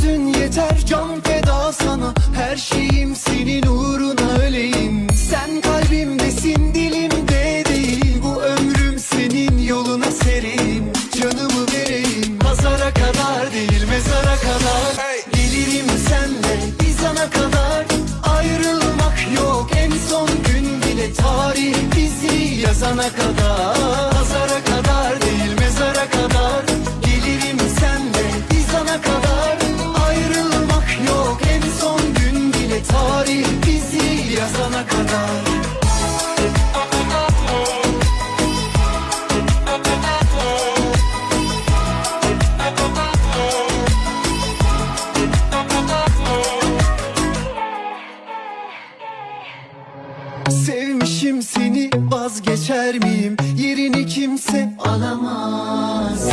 sözün yeter can feda sana. Her şeyim senin uğruna öleyim. Sen kalbimdesin dilimde değil. Bu ömrüm senin yoluna sereyim. Canımı vereyim. Pazara kadar değil mezara kadar. Hey. Gelirim senle biz ana kadar. Ayrılmak yok en son gün bile Tarih bizi yazana kadar. Pazara kadar değil mezara kadar. Gelirim senle biz ana kadar. Sevmişim seni vazgeçer miyim? Yerini kimse alamaz